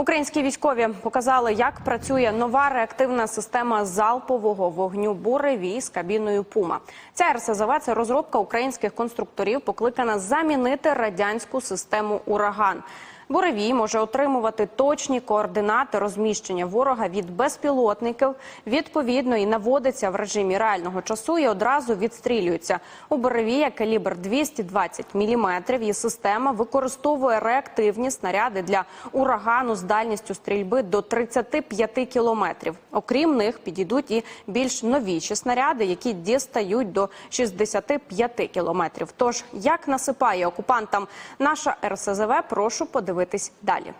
Українські військові показали, як працює нова реактивна система залпового вогню буревій з кабіною Пума. Ця РСЗВ – це розробка українських конструкторів, покликана замінити радянську систему ураган. Буревій може отримувати точні координати розміщення ворога від безпілотників. Відповідно, і наводиться в режимі реального часу і одразу відстрілюється. У буревія калібр 220 мм. Її система використовує реактивні снаряди для урагану з дальністю стрільби до 35 кілометрів. Окрім них підійдуть і більш новіші снаряди, які дістають до 65 кілометрів. Тож як насипає окупантам наша РСЗВ, прошу подивитись далі.